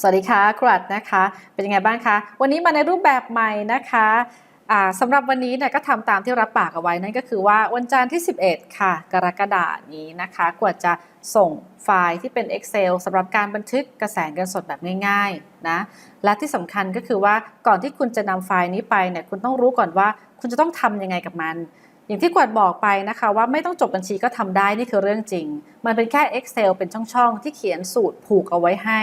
สวัสดีค่ะครัดนะคะ เป็นยังไงบ้างคะ วันนี้มาในรูปแบบใหม่นะคะสำหรับวันนี้เนี่ยก็ทำตามที่รับปากเอาไว้นั่นก็คือว่าวันจันทร์ที่ 11 ค่ะ กรกฎานี้นะคะกว่าจะส่งไฟล์ที่เป็น Excel สำหรับการบันทึกกระแสเงินสดแบบง่ายๆนะและที่สำคัญก็คือว่าก่อนที่คุณจะนำไฟล์นี้ไปเนี่ยคุณต้องรู้ก่อนว่า คุณจะต้องทำยังไงกับมัน อย่างที่กวดบอกไปนะคะว่าไม่ต้องจบบัญชีก็ทำได้นี่คือเรื่องจริง มันเป็นแค่ Excel เป็นช่องๆ ที่เขียนสูตรผูกเอาไว้ให้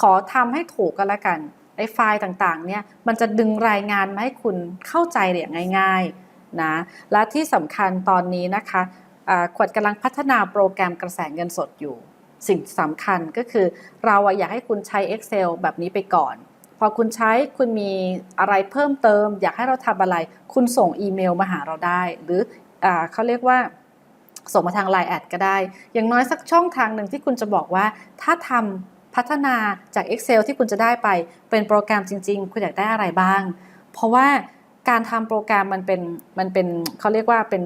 ขอทำให้ถูกก็แล้วกันไอ้ไฟล์ต่างๆเนี่ยมันจะดึงรายงานมาให้คุณเข้าใจอย่างง่ายๆนะและที่สำคัญตอนนี้นะคะขวดกำลังพัฒนาโปรแกรมกระแสเงินสดอยู่ สิ่งสำคัญก็คือเราอะอยากให้คุณใช้ Excel แบบนี้ไปก่อน พอคุณใช้คุณมีอะไรเพิ่มเติม อยากให้เราทำอะไร คุณส่งอีเมลมาหาเราได้ หรืออเขาเรียกว่าส่งมาทาง Line แอดก็ได้ อย่างน้อยสักช่องทางหนึ่งที่คุณจะบอกว่า ถ้าทำพัฒนาจาก Excel ที่คุณจะได้ไปเป็นโปรแกรมจริง ๆ คุณอยากได้อะไรบ้าง เพราะว่าการทำโปรแกรมมันเป็นมันเป็นเขาเรียกว่าเป็น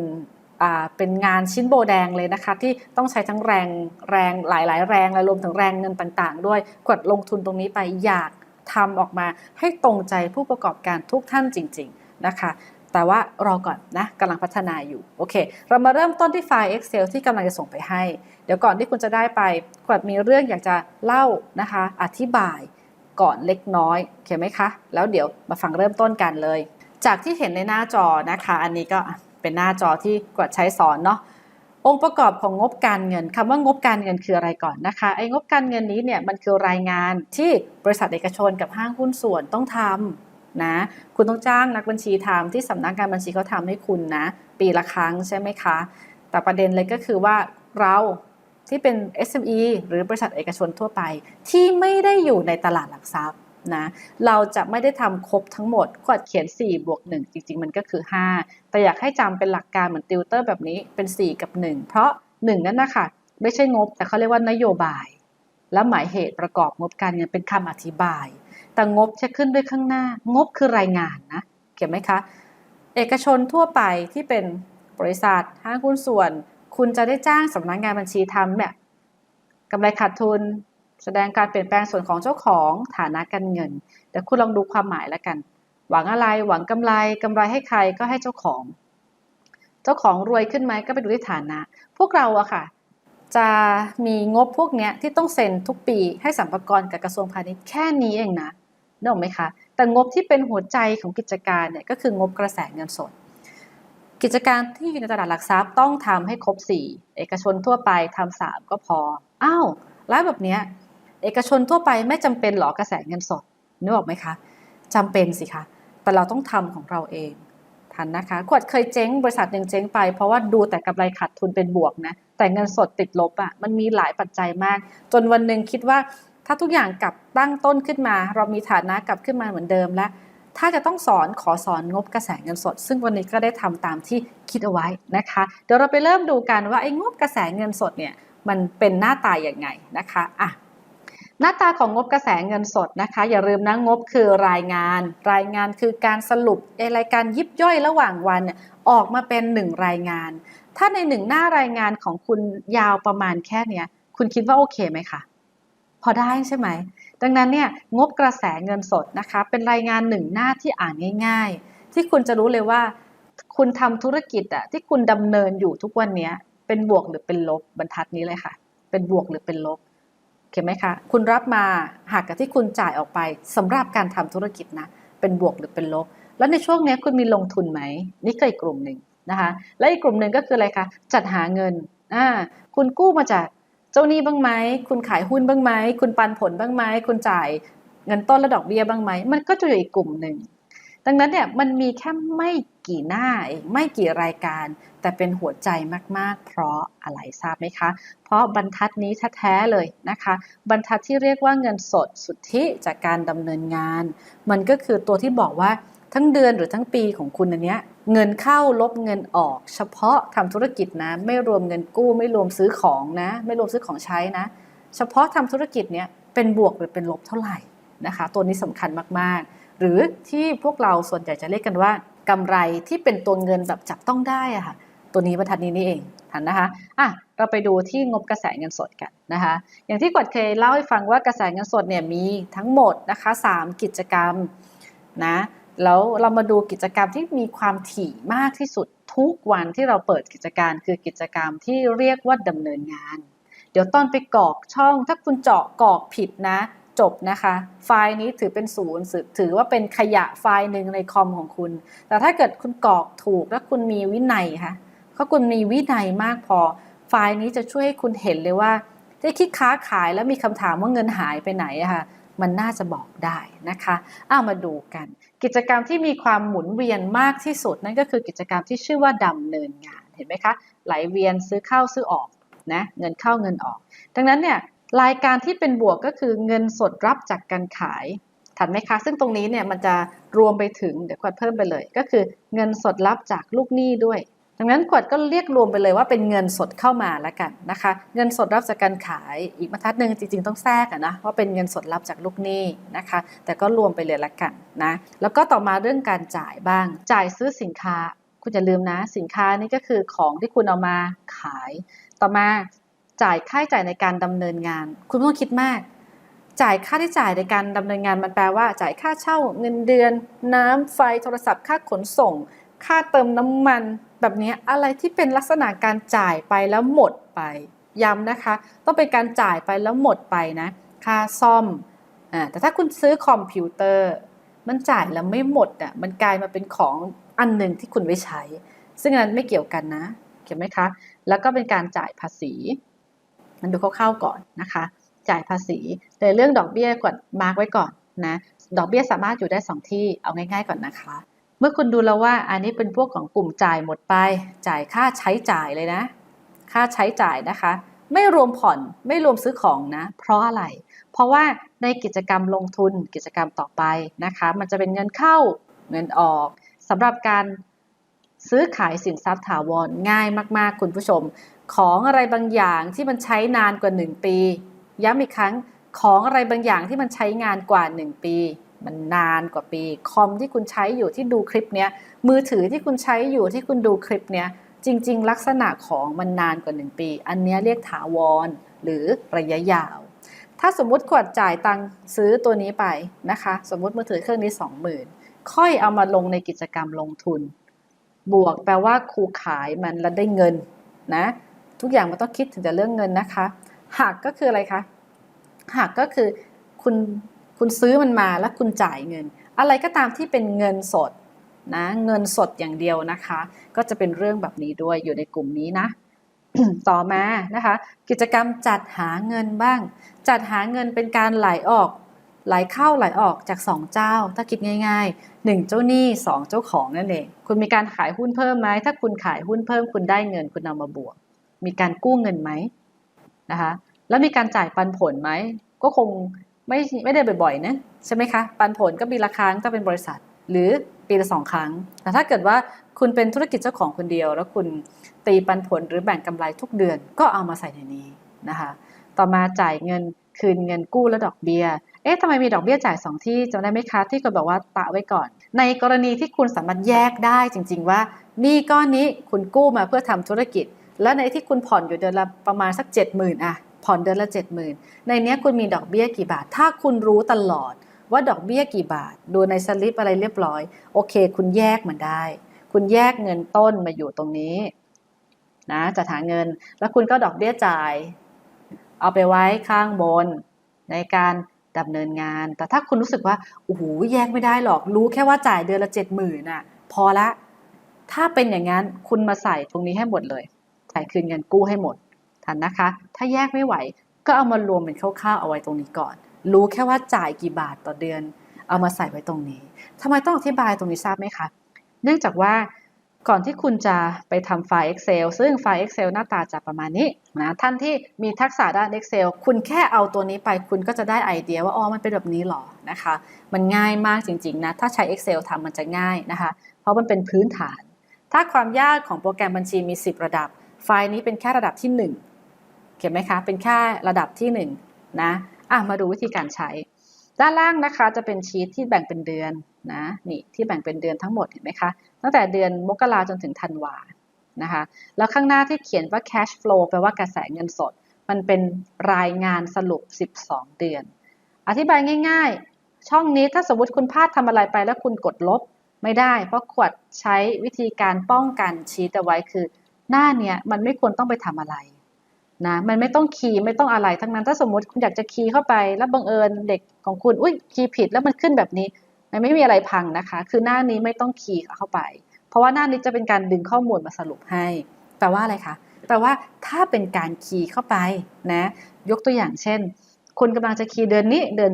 เป็นงานชิ้นโบแดงเลยนะคะ ที่ต้องใช้ทั้งแรงแรงหลาย ๆ แรงและรวมถึงแรงเงินต่าง ๆ ด้วยกดลงทุนตรงนี้ไปอยาก ทำออกมาให้ตรงใจผู้ประกอบการทุกท่านจริง ๆ นะคะ แต่ว่ารอก่อนนะกำลังพัฒนาอยู่ โอเค เรามาเริ่มต้นที่ไฟล์ Excel ที่กำลังจะส่งไปให้ เดี๋ยวก่อนที่คุณจะได้ไปขวัญมีเรื่องอยากจะเล่านะคะ อธิบายก่อนเล็กน้อยโอเคไหมคะ แล้วเดี๋ยวมาฟังเริ่มต้นกันเลย จากที่เห็นในหน้าจอนะคะ อันนี้ก็เป็นหน้าจอที่กวดใช้สอนเนาะ องค์ประกอบของงบการเงินคำว่างบการเงินคืออะไรก่อนนะคะไอ้งบการเงินนี้เนี่ยมันคือรายงานที่บริษัทเอกชนกับห้างหุ้นส่วนต้องทำนะคุณต้องจ้างนักบัญชีทำที่สำนักงานบัญชีเขาทำให้คุณนะ ปีละครั้งใช่ไหมคะ แต่ประเด็นเลยก็คือว่าเราที่เป็น SME หรือบริษัทเอกชนทั่วไป ที่ไม่ได้อยู่ในตลาดหลักทรัพย์ นะเราจะไม่ได้ทำครบทั้งหมดขวดเขียน 4 บวก 1 จริง ๆ มันก็คือ 5 แต่อยากให้จำเป็นหลักการเหมือนติวเตอร์แบบนี้เป็น 4 กับ 1 เพราะ 1 นั่นนะคะไม่ใช่งบ แต่เขาเรียกว่านโยบาย และหมายเหตุประกอบงบการเงินเป็นคำอธิบาย แต่งบจะขึ้นด้วยข้างหน้า งบคือรายงานนะเขียนไหมคะ เอกชนทั่วไปที่เป็นบริษัทห้างหุ้นส่วน คุณจะได้จ้างสำนักงานบัญชีทำแบบกำไรขาดทุน แสดงการเปลี่ยนแปลงส่วนของเจ้าของฐานะการเงินเดี๋ยวคุณลองดูความหมายแล้วกัน หวังอะไรหวังกำไรกำไรให้ใครก็ให้เจ้าของ เจ้าของรวยขึ้นไหมก็ไปดูที่ฐานะ พวกเราอะค่ะ จะมีงบพวกเนี้ยที่ต้องเซ็นทุกปีให้สัมภาระกับกระทรวงพาณิชย์แค่นี้เองนะนึกออกไหมคะแต่งบที่เป็นหัวใจของกิจการเนี่ยก็คืองบกระแสเงินสด กิจการที่อยู่ในตลาดหลักทรัพย์ต้องทำให้ครบ 4 เอกชนทั่วไปทำสามก็พออ้าวแล้วแบบเนี้ย เอกชนทั่วไปไม่จำเป็นหรอกระแสเงินสดนึกออกไหมคะจำเป็นสิคะแต่เราต้องทำของเราเองทันนะคะขวดเคยเจ๊งบริษัทหนึ่งเจ๊งไป เพราะว่าดูแต่กำไรขาดทุนเป็นบวกนะแต่เงินสดติดลบอะ่ะมันมีหลายปัจจัยมาก จนวันหนึ่งคิดว่าถ้าทุกอย่างกลับตั้งต้นขึ้นมา เรามีฐานะกลับขึ้นมาเหมือนเดิมแล้ว ถ้าจะต้องสอนขอสอนงบกระแสเงินสด ซึ่งวันนี้ก็ได้ทำตามที่คิดเอาไว้นะคะ เดี๋ยวเราไปเริ่มดูกันว่าไอ้งบกระแสเงินสดเนี่ยมันเป็นหน้าตาอย่างไงนะคะอะ หน้าตาของงบกระแสเงินสดนะคะ อย่าลืมนะงบคือรายงาน รายงานคือการสรุปอรายการยิบย่อยระหว่างวันออกมาเป็นหนึ่งรายงาน ถ้าในหนึ่งหน้ารายงานของคุณยาวประมาณแค่เนี้ยคุณคิดว่าโอเคไหมคะพอได้ใช่ไหม ดังนั้นเนี่ยงบกระแสเงินสดนะคะ เป็นรายงานหนึ่งหน้าที่อ่านง่าย ๆ ที่คุณจะรู้เลยว่า คุณทำธุรกิจอะที่คุณดำเนินอยู่ทุกวันนี้เป็นบวกหรือเป็นลบบรรทัดนี้เลยค่ะ เป็นบวกหรือเป็นลบ เห็นไหมคะ คุณรับมาหากกับที่คุณจ่ายออกไปสำหรับการทำธุรกิจนะ เป็นบวกหรือเป็นลบ แล้วในช่วงนี้คุณมีลงทุนไหม นี่ก็อีกกลุ่มหนึ่งนะคะ และอีกกลุ่มหนึ่งก็คืออะไรคะ จัดหาเงินอ่าคุณกู้มาจากเจ้าหนี้บ้างไหม คุณขายหุ้นบ้างไหม คุณปันผลบ้างไหม คุณจ่ายเงินต้นและดอกเบี้ยบ้างไหม มันก็จะอยู่อีกกลุ่มหนึ่ง ดังนั้นเนี่ยมันมีแค่ไม่ กี่หน้าเองไม่กี่รายการ แต่เป็นหัวใจมากๆ เพราะอะไรทราบไหมคะ เพราะบรรทัดนี้แท้ๆเลยนะคะ บรรทัดที่เรียกว่าเงินสดสุทธิจากการดำเนินงาน มันก็คือตัวที่บอกว่าทั้งเดือนหรือทั้งปีของคุณอันเนี้ยเงินเข้าลบเงินออก เฉพาะทำธุรกิจนะ ไม่รวมเงินกู้ไม่รวมซื้อของนะ ไม่รวมซื้อของใช้นะ เฉพาะทำธุรกิจเนี้ยเป็นบวกหรือเป็นลบเท่าไหร่นะคะ ตัวนี้สำคัญมากๆ หรือที่พวกเราส่วนใหญ่จะเรียกกันว่า กำไรที่เป็นตัวเงินแบบจับต้องได้อะค่ะ ตัวนี้บรรทัดนี้นี่เองทันนะคะอะเราไปดูที่งบกระแสเงินสดกันนะคะ อย่างที่กวดเคยเล่าให้ฟังว่ากระแสเงินสดเนี่ยมีทั้งหมดนะคะ 3 กิจกรรมนะแล้วเรามาดูกิจกรรมที่มีความถี่มากที่สุดทุกวันที่เราเปิดกิจการคือกิจกรรมที่เรียกว่าดำเนินงาน เดี๋ยวตอนไปกรอกช่องถ้าคุณเจาะกรอกผิดนะ จบนะคะ ไฟล์นี้ถือเป็นศูนย์ถือว่าเป็นขยะไฟล์หนึ่งในคอมของคุณ แต่ถ้าเกิดคุณกรอกถูกและคุณมีวินัยค่ะถ้าคุณมีวินัยมากพอ ไฟล์นี้จะช่วยให้คุณเห็นเลยว่าที่คิดค้าขายแล้วมีคำถามว่าเงินหายไปไหนอะค่ะมันน่าจะบอกได้นะคะเอามาดูกัน กิจกรรมที่มีความหมุนเวียนมากที่สุดนั่นก็คือกิจกรรมที่ชื่อว่าดำเนินงานเห็นไหมคะไหลเวียนซื้อเข้าซื้อออกนะเงินเข้าเงินออก ดังนั้นเนี่ย รายการที่เป็นบวกก็คือเงินสดรับจากการขายถัดไหมคะ ซึ่งตรงนี้เนี่ยมันจะรวมไปถึงเดี๋ยวขวัญเพิ่มไปเลย ก็คือเงินสดรับจากลูกหนี้ด้วย ดังนั้นขวัญก็เรียกรวมไปเลยว่าเป็นเงินสดเข้ามาแล้วกันนะคะ เงินสดรับจากการขายอีกบรรทัดหนึ่งจริงๆต้องแทรกอะนะว่าเป็นเงินสดรับจากลูกหนี้นะคะ แต่ก็รวมไปเลยละกันนะแล้วก็ต่อมาเรื่องการจ่ายบ้าง จ่ายซื้อสินค้า คุณอย่าลืมนะ สินค้านี่ก็คือของที่คุณเอามาขาย ต่อมา จ่ายค่าใช้จ่ายในการดำเนินงาน คุณไม่ต้องคิดมาก จ่ายค่าที่จ่ายในการดำเนินงานมันแปลว่า จ่ายค่าเช่าเงินเดือน น้ำไฟโทรศัพท์ ค่าขนส่ง ค่าเติมน้ำมัน แบบนี้อะไรที่เป็นลักษณะการจ่ายไปแล้วหมดไปย้ำนะคะ ต้องเป็นการจ่ายไปแล้วหมดไปนะ ค่าซ่อมอ่าแต่ถ้าคุณซื้อคอมพิวเตอร์ มันจ่ายแล้วไม่หมดอะมันกลายมาเป็นของอันหนึ่งที่คุณไว้ใช้ ซึ่งอันนั้นไม่เกี่ยวกันนะ เขียนไหมคะ แล้วก็เป็นการจ่ายภาษี มันดูคร่าวๆก่อนนะคะ จ่ายภาษีแต่เรื่องดอกเบี้ยกดมาร์กไว้ก่อนนะดอกเบี้ยสามารถอยู่ได้ 2 ที่เอาง่ายๆก่อนนะคะ เมื่อคุณดูแล้วว่าอันนี้เป็นพวกของกลุ่มจ่ายหมดไป จ่ายค่าใช้จ่ายเลยนะ ค่าใช้จ่ายนะคะ ไม่รวมผ่อนไม่รวมซื้อของนะ เพราะอะไร เพราะว่าในกิจกรรมลงทุนกิจกรรมต่อไปนะคะ มันจะเป็นเงินเข้าเงินออกสำหรับการซื้อขายสินทรัพย์ถาวรง่ายมาก ๆ คุณผู้ชม ของอะไรบางอย่างที่มันใช้นานกว่า 1 ปี ย้ำอีกครั้งของอะไรบางอย่างที่มันใช้งานกว่า 1 ปี มันนานกว่าปี คอมที่คุณใช้อยู่ที่ดูคลิปเนี้ยมือถือที่คุณใช้อยู่ที่คุณดูคลิปเนี้ยจริง ๆ ลักษณะของมันนานกว่า 1 ปี อันนี้เรียกถาวร หรือระยะยาว ถ้าสมมุติขวดจ่ายตังซื้อตัวนี้ไปนะคะ สมมุติมือถือเครื่องนี้ 20,000 ค่อยเอามาลงในกิจกรรมลงทุน บวกแปลว่าครูขายมันแล้วได้เงินนะ ทุกอย่างมันต้องคิดถึงแต่เรื่องเงินนะคะหักก็คืออะไรคะหักก็คือคุณคุณซื้อมันมาแล้วคุณจ่ายเงิน อะไรก็ตามที่เป็นเงินสดนะเงินสดอย่างเดียวนะคะ ก็จะเป็นเรื่องแบบนี้ด้วยอยู่ในกลุ่มนี้นะต่อมานะคะ กิจกรรมจัดหาเงินบ้าง จัดหาเงินเป็นการไหลออกไหลเข้าไหลออกจาก 2 เจ้า ถ้าคิดง่าย ๆ 1 เจ้าหนี้2 เจ้าของนั่นเอง คุณมีการขายหุ้นเพิ่มไหมถ้าคุณขายหุ้นเพิ่มคุณได้เงินคุณเอามาบวก มีการกู้เงินไหมนะคะ แล้วมีการจ่ายปันผลไหม ก็คงไม่ไม่ได้บ่อยๆนะใช่ไหมคะ ปันผลก็ปีละครั้งถ้าเป็นบริษัท หรือปีละสองครั้ง แต่ถ้าเกิดว่าคุณเป็นธุรกิจเจ้าของคนเดียว แล้วคุณตีปันผลหรือแบ่งกำไรทุกเดือนก็เอามาใส่ในนี้นะคะ ต่อมาจ่ายเงินคืนเงินกู้และดอกเบี้ย เอ๊ะทำไมมีดอกเบี้ยจ่าย 2 ที่จำได้ไหมคะ ที่ก็บอกว่าตะไว้ก่อน ในกรณีที่คุณสามารถแยกได้จริง ๆ ว่านี่ก้อนนี้คุณกู้มาเพื่อทำธุรกิจ และในที่คุณผ่อนอยู่เดือนละประมาณสัก 70,000อะผ่อนเดือนละ 70,000 ในนี้คุณมีดอกเบี้ยกี่บาท ถ้าคุณรู้ตลอดว่าดอกเบี้ยกี่บาท ดูในสลิปอะไรเรียบร้อย โอเค คุณแยกมันได้ คุณแยกเงินต้นมาอยู่ตรงนี้นะจะหาเงิน แล้วคุณก็ดอกเบี้ยจ่าย เอาไปไว้ข้างบน ในการดำเนินงาน แต่ถ้าคุณรู้สึกว่าโอ้โหแยกไม่ได้หรอก รู้แค่ว่าจ่ายเดือนละเจ็ดหมื่นอะ พอละ ถ้าเป็นอย่างนั้นคุณมาใส่ตรงนี้ให้หมดเลย จ่ายคืนเงินกู้ให้หมดทันนะคะ ถ้าแยกไม่ไหวก็เอามารวมเป็นคร่าวๆเอาไว้ตรงนี้ก่อน รู้แค่ว่าจ่ายกี่บาทต่อเดือน เอามาใส่ไว้ตรงนี้ทำไมต้องอธิบายตรงนี้ทราบไหมคะ เนื่องจากว่าก่อนที่คุณจะไปทำไฟล์ Excel ซึ่งไฟล์ Excel หน้าตาจะประมาณนี้นะท่านที่มีทักษะด้าน Excel คุณแค่เอาตัวนี้ไปคุณก็จะได้ไอเดียว่าอ๋อมันเป็นแบบนี้หรอนะคะ มันง่ายมากจริงๆนะถ้าใช้ Excel ทำมันจะง่ายนะคะ เพราะมันเป็นพื้นฐาน ถ้าความยากของโปรแกรมบัญชีมี 10 ระดับ ไฟล์นี้เป็นแค่ระดับที่1เขียนไหมคะ เป็นแค่ระดับที่1นะอะมาดูวิธีการใช้ ด้านล่างนะคะจะเป็นชีตที่แบ่งเป็นเดือนนะนี่ที่แบ่งเป็นเดือนทั้งหมดเห็นไหมคะ ตั้งแต่เดือนมกราจนถึงธันวานะคะแล้วข้างหน้าที่เขียนว่า cash flow แปลว่ากระแสเงินสด มันเป็นรายงานสรุป 12 เดือน อธิบายง่าย ๆ ช่องนี้ถ้าสมมติคุณพลาดทำอะไรไปแล้วคุณกดลบไม่ได้ เพราะขวดใช้วิธีการป้องกันชี้แต่ไว้คือ หน้าเนี้ยมันไม่ควรต้องไปทำอะไรนะมันไม่ต้องคีย์ไม่ต้องอะไรทั้งนั้นถ้าสมมติคุณอยากจะคีย์เข้าไป แล้วบังเอิญเด็กของคุณอุ้ยคีย์ผิดแล้วมันขึ้นแบบนี้ มันไม่มีอะไรพังนะคะ คือหน้านี้ไม่ต้องคีย์เข้าไป เพราะว่าหน้านี้จะเป็นการดึงข้อมูลมาสรุปให้ แปลว่าอะไรคะแปลว่าถ้าเป็นการคีย์เข้าไปนะยกตัวอย่างเช่น คุณกำลังจะคีย์เดือนนี้เดือน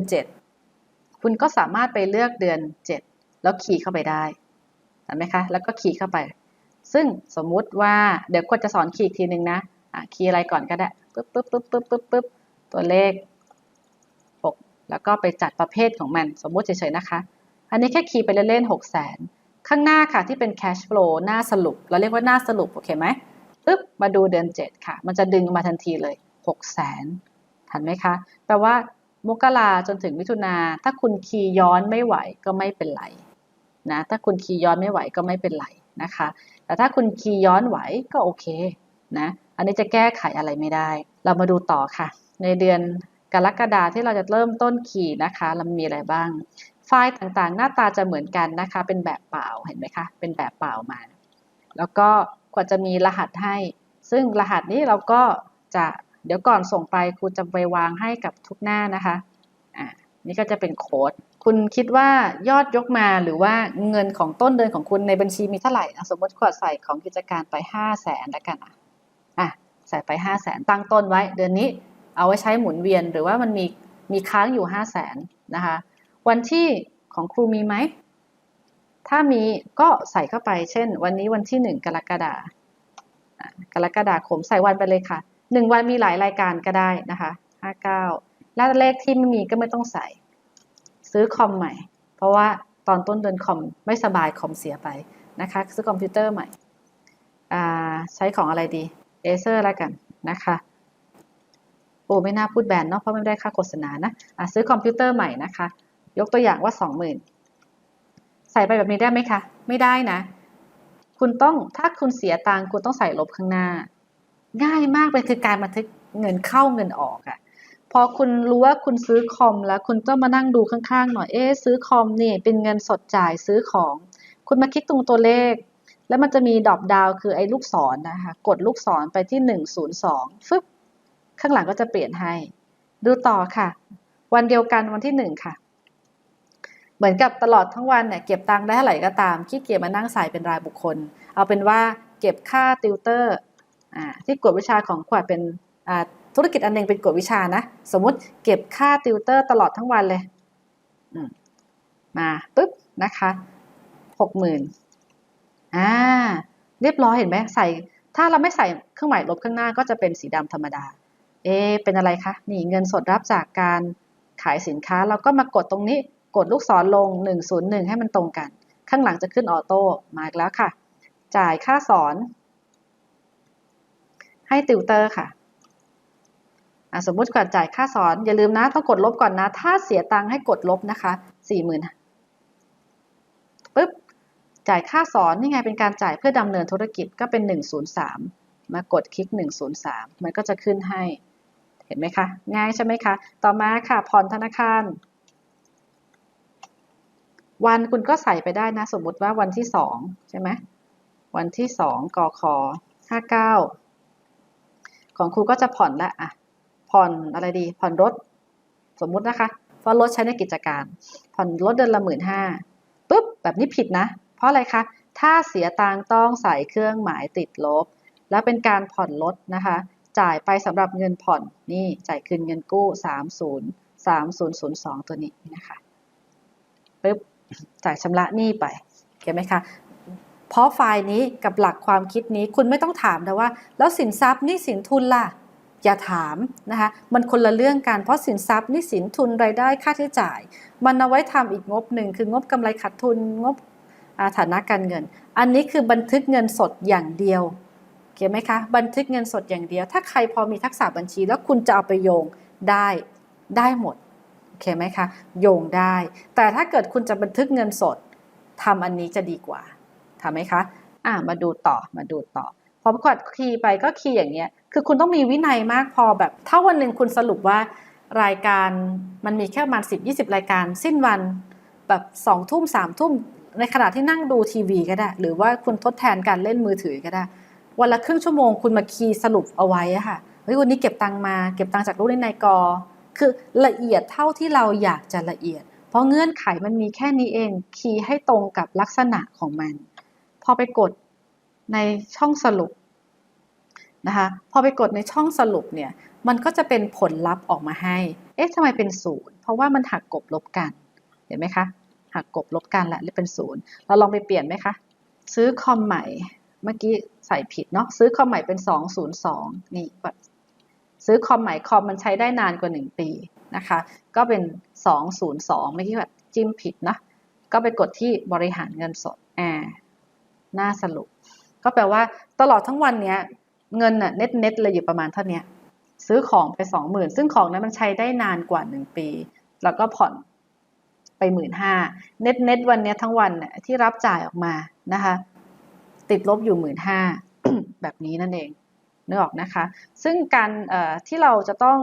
7 คุณก็สามารถไปเลือกเดือน 7 แล้วคีย์เข้าไปได้เห็นไหมคะแล้วก็คีย์เข้าไป ซึ่งสมมุติว่าเดี๋ยวควรจะสอนคีย์อีกทีหนึ่งนะคีย์อะไรก่อนก็ได้ปึ๊บปึ๊บปึ๊บปึ๊บปึ๊บปึ๊บตัวเลข 6 แล้วก็ไปจัดประเภทของมันสมมุติเฉยๆนะคะ อันนี้แค่คีย์ไปเล่นๆ6 0 0 0 0ข้างหน้าค่ะที่เป็น cash flow หน้าสรุป เราเรียกว่าหน้าสรุป โอเคไหมปึ๊บมาดูเดือน 7 ค่ะ มันจะดึงมาทันทีเลย6 0 0 0 0 0ทันไหมคะ แปลว่ามกราจนถึงมิถุนาถ้าคุณคีย์ย้อนไม่ไหวก็ไม่เป็นไรนะถ้าคุณคีย์ย้อนไม่ไหวก็ไม่เป็นไรนะคะ แต่ถ้าคุณคีย์ย้อนไหวก็โอเคนะอันนี้จะแก้ไขอะไรไม่ได้ เรามาดูต่อค่ะ ในเดือนกรกฎาที่เราจะเริ่มต้นคีย์นะคะเรามีอะไรบ้าง ไฟล์ต่างๆ หน้าตาจะเหมือนกันนะคะ เป็นแบบเปล่าเห็นไหมคะเป็นแบบเปล่ามา แล้วก็กว่าจะมีรหัสให้ ซึ่งรหัสนี้เราก็จะเดี๋ยวก่อนส่งไปครูจะไปวางให้กับทุกหน้านะคะอ่านี่ก็จะเป็นโค้ด คุณคิดว่ายอดยกมาหรือว่าเงินของต้นเดือนของคุณในบัญชีมีเท่าไหร่นะสมมติขวดใส่ของกิจการไป5 0 0แสนแล้วกันอะอะใส่ไป5 0 0แสนตั้งต้นไว้ เดือนนี้เอาไว้ใช้หมุนเวียน หรือว่ามันมีมีค้างอยู่5 0 0แสนนะคะวันที่ของครูมีไหมถ้ามีก็ใส่เข้าไป เช่น วันนี้วันที่1กรกฎาคมกรกฎาคมใส่วันไปเลยค่ะ1วันมีหลายรายการก็ได้นะคะ59แล้วเลขที่ไม่มีก็ไม่ต้องใส่ ซื้อคอมใหม่ เพราะว่าตอนต้นเดือนคอมไม่สบายคอมเสียไปนะคะซื้อคอมพิวเตอร์ใหม่ใช้ของอะไรดีเอเซอร์แล้วกันนะคะโอ้ไม่น่าพูดแบรนด์เนาะเพราะไม่ได้ค่าโฆษณานะะซื้อคอมพิวเตอร์ใหม่นะคะ ยกตัวอย่างว่าสองหมื่นใส่ไปแบบนี้ได้ไหมคะ ไม่ได้นะ คุณต้องถ้าคุณเสียตังค์คุณต้องใส่ลบข้างหน้า ง่ายมากเป็นคือการบันทึกเงินเข้าเงินออกอะ พอคุณรู้ว่าคุณซื้อคอมแล้วคุณต้องมานั่งดูข้างๆหน่อยเอ๊ซื้อคอมนี่เป็นเงินสดจ่ายซื้อของ คุณมาคลิกตรงตัวเลข แล้วมันจะมีดอปดาวคือไอ้ลูกศรนนะคะกดลูกศรไปที่ 102ฟึบข้างหลังก็จะเปลี่ยนให้ ดูต่อค่ะ วันเดียวกันวันที่ 1 ค่ะ เหมือนกับตลอดทั้งวันเนี่ยเก็บตังค์ได้เท่าไหร่ก็ตามขี้เกียจมานั่งใส่เป็นรายบุคคล เอาเป็นว่าเก็บค่าติวเตอร์อที่กวดวิชาของขวัญเป็นอ่า ธุรกิจอันหนึงเป็นกวดวิชานะ สมมุติเก็บค่าติวเตอร์ตลอดทั้งวันเลยอืมมาปุ๊บนะคะหกหมื่นอ่าเรียบร้อยเห็นไหมใส่ ถ้าเราไม่ใส่เครื่องหมายลบข้างหน้าก็จะเป็นสีดำธรรมดา เอเป็นอะไรคะ นี่เงินสดรับจากการขายสินค้า เราก็มากดตรงนี้กดลูกศรลง 101 ให้มันตรงกัน ข้างหลังจะขึ้นออโต้มาอีกแล้วค่ะ จ่ายค่าสอน ให้ติวเตอร์ค่ะอะ สมมุติก่อนจ่ายค่าสอนอย่าลืมนะต้องกดลบก่อนนะ ถ้าเสียตังค์ให้กดลบนะคะ40,000ปึ๊บจ่ายค่าสอนนี่ไงเป็นการจ่ายเพื่อดำเนินธุรกิจก็เป็น 103 มากดคลิก 103 มันก็จะขึ้นให้ เห็นไหมคะ ง่ายใช่ไหมคะ ต่อมาค่ะผ่อนธนาคาร วันคุณก็ใส่ไปได้นะ สมมุติว่าวันที่สองใช่ไหมวันที่สองกคห้าเก้าของครูก็จะผ่อนละอะ ผ่อนอะไรดี ผ่อนรถ สมมุตินะคะเพราะรถใช้ในกิจการ ผ่อนรถเดือนละหมื่นห้าปุ๊บแบบนี้ผิดนะ เพราะอะไรคะ ถ้าเสียตังต้องใส่เครื่องหมายติดลบ แล้วเป็นการผ่อนรถนะคะ จ่ายไปสำหรับเงินผ่อนนี่จ่ายคืนเงินกู้ 30 3002 ตัวนี้นะคะปึ๊บจ่ายชำระหนี้ไปเห็นไหมคะเพราะไฟล์นี้กับหลักความคิดนี้คุณไม่ต้องถามนะว่า แล้วสินทรัพย์นี่สินทุนล่ะ อย่าถามนะคะมันคนละเรื่องกันเพราะสินทรัพย์นี่สินทุนรายได้ค่าใช้จ่าย มันเอาไว้ทำอีกงบหนึ่งคืองบกำไรขาดทุนงบฐานะการเงิน อันนี้คือบันทึกเงินสดอย่างเดียวเขียนไหมคะบันทึกเงินสดอย่างเดียว ถ้าใครพอมีทักษะบัญชี แล้วคุณจะเอาไปโยงได้ได้หมดโอเคไหมคะโยงได้ แต่ถ้าเกิดคุณจะบันทึกเงินสดทำอันนี้จะดีกว่าทำไหมคะอ่ามาดูต่อมาดูต่อพอกดคีย์ไปก็คีย์อย่างเงี้ย คือคุณต้องมีวินัยมากพอแบบ ถ้าวันหนึ่งคุณสรุปว่ารายการมันมีแค่ประมาณสิบยี่สิบรายการ สิ้นวันแบบสองทุ่มสามทุ่มในขณะที่นั่งดูทีวีก็ได้ หรือว่าคุณทดแทนการเล่นมือถือก็ได้ วันละครึ่งชั่วโมงคุณมาคีย์สรุปเอาไว้ค่ะเฮ้ยวันนี้เก็บตังมาเก็บตังจากลูกเล่นในกอ คือละเอียดเท่าที่เราอยากจะละเอียด เพราะเงื่อนไขมันมีแค่นี้เองคีย์ให้ตรงกับลักษณะของมัน พอไปกดในช่องสรุป นะคะพอไปกดในช่องสรุปเนี่ยมันก็จะเป็นผลลัพธ์ออกมาให้ เอ๊ะทำไมเป็นศูนย์เพราะว่ามันหักกบลบกัน เห็นไหมคะหักกบลบกันแหละเลยเป็นศูนย์เราลองไปเปลี่ยนไหมคะ ซื้อคอมใหม่เมื่อกี้ใส่ผิดเนาะซื้อคอมใหม่เป็น 202 นี่แบบซื้อคอมใหม่คอมมันใช้ได้นานกว่า 1 ปีนะคะ ก็เป็น 202 เมื่อกี้แบบจิ้มผิดนะก็ไปกดที่บริหารเงินสดแอหน้าสรุป ก็แปลว่าตลอดทั้งวันเนี้ย เงินน่ะเน็ตเน็ตเลยอยู่ประมาณเท่านี้ซื้อของไปสองหมื่นซึ่งของนั้นมันใช้ได้นานกว่าหนึ่งปี แล้วก็ผ่อนไปหมื่นห้าเน็ตเน็ตวันนี้ทั้งวันน่ะที่รับจ่ายออกมานะคะ ติดลบอยู่หมื่นห้าแบบนี้นั่นเองนึกออกนะคะ ซึ่งการที่เราจะต้อง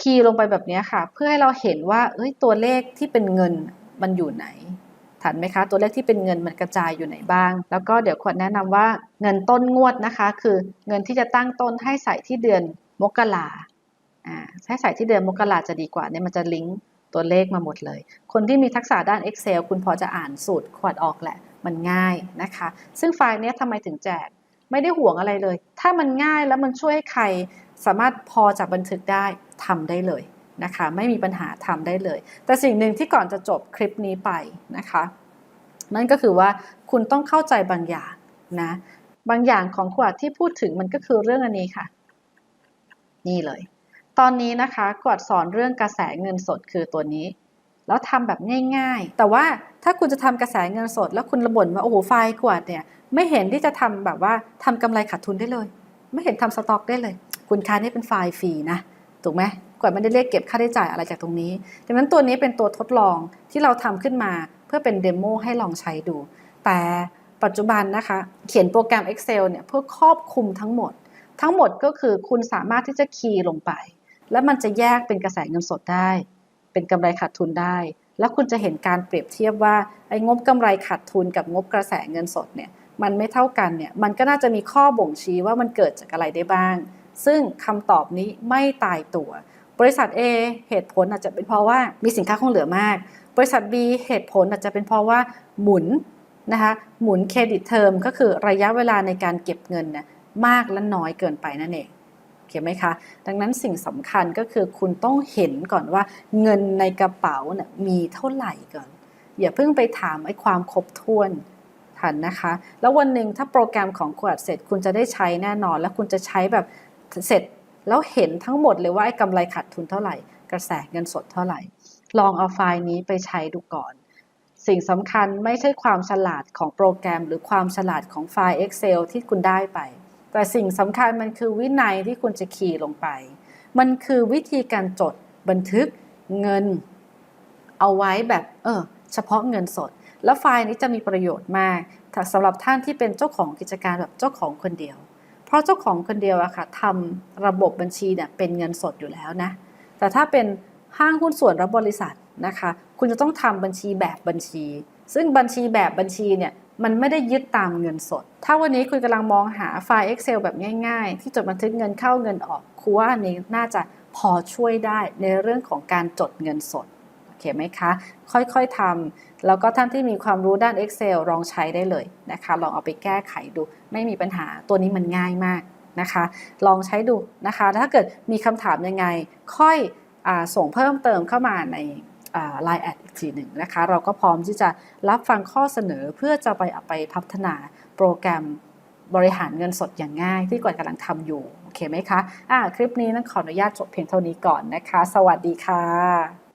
คีย์ลงไปแบบนี้ค่ะ เพื่อให้เราเห็นว่าเอ้ยตัวเลขที่เป็นเงินมันอยู่ไหน ทันไหมคะ ตัวเลขที่เป็นเงินมันกระจายอยู่ไหนบ้าง แล้วก็เดี๋ยวขวดแนะนำว่าเงินต้นงวดนะคะ คือเงินที่จะตั้งต้นให้ใส่ที่เดือนมกราอ่าให้ใส่ที่เดือนมกราจะดีกว่าเนี่ยมันจะลิงก์ตัวเลขมาหมดเลย คนที่มีทักษะด้าน Excel คุณพอจะอ่านสูตรขวดออกแหละ มันง่ายนะคะ ซึ่งไฟล์นี้ทำไมถึงแจก ไม่ได้ห่วงอะไรเลย ถ้ามันง่ายแล้วมันช่วยให้ใครสามารถพอจะบันทึกได้ทำได้เลย นะคะ ไม่มีปัญหาทำได้เลย แต่สิ่งหนึ่งที่ก่อนจะจบคลิปนี้ไปนะคะ นั่นก็คือว่าคุณต้องเข้าใจบางอย่างนะ บางอย่างของขวดที่พูดถึงมันก็คือเรื่องอันนี้ค่ะ นี่เลย ตอนนี้นะคะขวดสอนเรื่องกระแสเงินสดคือตัวนี้ แล้วทำแบบง่าย ๆ แต่ว่าถ้าคุณจะทำกระแสเงินสด แล้วคุณระบ่นว่าโอ้โหไฟล์ขวดเนี่ยไม่เห็นที่จะทำแบบว่าทำกำไรขาดทุนได้เลย ไม่เห็นทำสต็อกได้เลย คุณค้านี่เป็นไฟล์ฟรีนะถูกไหม กว่าไม่ได้เรียกเก็บค่าใช้จ่ายอะไรจากตรงนี้ ดังนั้นตัวนี้เป็นตัวทดลองที่เราทำขึ้นมาเพื่อเป็นเดโมให้ลองใช้ดู แต่ปัจจุบันนะคะ เขียนโปรแกรม Excel เนี่ยเพื่อครอบคลุมทั้งหมด ทั้งหมดก็คือคุณสามารถที่จะคีย์ลงไป แล้วมันจะแยกเป็นกระแสเงินสดได้ เป็นกำไรขาดทุนได้ แล้วคุณจะเห็นการเปรียบเทียบว่าไอ้งบกำไรขาดทุนกับงบกระแสเงินสดเนี่ยมันไม่เท่ากันเนี่ยมันก็น่าจะมีข้อบ่งชี้ว่ามันเกิดจากอะไรได้บ้าง ซึ่งคำตอบนี้ไม่ตายตัว บริษัท A เหตุผลอาจจะเป็นเพราะว่ามีสินค้าคงเหลือมาก บริษัท B เหตุผลอาจจะเป็นเพราะว่าหมุนนะคะหมุนเครดิตเทอมก็คือระยะเวลาในการเก็บเงินนะมากและน้อยเกินไปนั่นเองเขียนไหมคะ ดังนั้นสิ่งสำคัญก็คือคุณต้องเห็นก่อนว่าเงินในกระเป๋าเนี่ยมีเท่าไหร่ก่อน อย่าเพิ่งไปถามไอ้ความครบถ้วนทันนะคะ แล้ววันหนึ่งถ้าโปรแกรมของขวดเสร็จคุณจะได้ใช้แน่นอน แล้วคุณจะใช้แบบเสร็จ แล้วเห็นทั้งหมดเลยว่าไอ้กำไรขาดทุนเท่าไหร่ กระแสเงินสดเท่าไหร่ ลองเอาไฟล์นี้ไปใช้ดูก่อน สิ่งสำคัญไม่ใช่ความฉลาดของโปรแกรม หรือความฉลาดของไฟล์ Excel ที่คุณได้ไป แต่สิ่งสำคัญมันคือวินัยที่คุณจะคีย์ลงไป มันคือวิธีการจดบันทึกเงิน เอาไว้แบบเออเฉพาะเงินสด แล้วไฟล์นี้จะมีประโยชน์มากสำหรับท่านที่เป็นเจ้าของกิจการแบบเจ้าของคนเดียว เพราะเจ้าของคนเดียวอะค่ะทำระบบบัญชีเนี่ยเป็นเงินสดอยู่แล้วนะ แต่ถ้าเป็นห้างหุ้นส่วนรับบริษัทนะคะ คุณจะต้องทำบัญชีแบบบัญชี ซึ่งบัญชีแบบบัญชีเนี่ยมันไม่ได้ยึดตามเงินสด ถ้าวันนี้คุณกำลังมองหาไฟล์ Excel แบบง่ายๆ ที่จดบันทึกเงินเข้าเงินออกครูว่าอันนี้น่าจะพอช่วยได้ในเรื่องของการจดเงินสด โอเคไหมคะ ค่อยๆทำแล้วก็ท่านที่มีความรู้ด้าน Excel ลองใช้ได้เลยนะคะ ลองเอาไปแก้ไขดู ไม่มีปัญหาตัวนี้มันง่ายมากนะคะ ลองใช้ดูนะคะ ถ้าเกิดมีคำถามยังไง ค่อยอส่งเพิ่มเติมเข้ามาใน Line แอดอีกทีหนึ่งนะคะ เราก็พร้อมที่จะรับฟังข้อเสนอเพื่อจะไปเอาไปพัฒนาโปรแกรมบริหารเงินสดอย่างง่ายที่กวดกำลังทำอยู่ โอเคไหมคะะคลิปนี้นั้นขออนุญาตจบเพียงเท่านี้ก่อนนะคะ สวัสดีค่ะ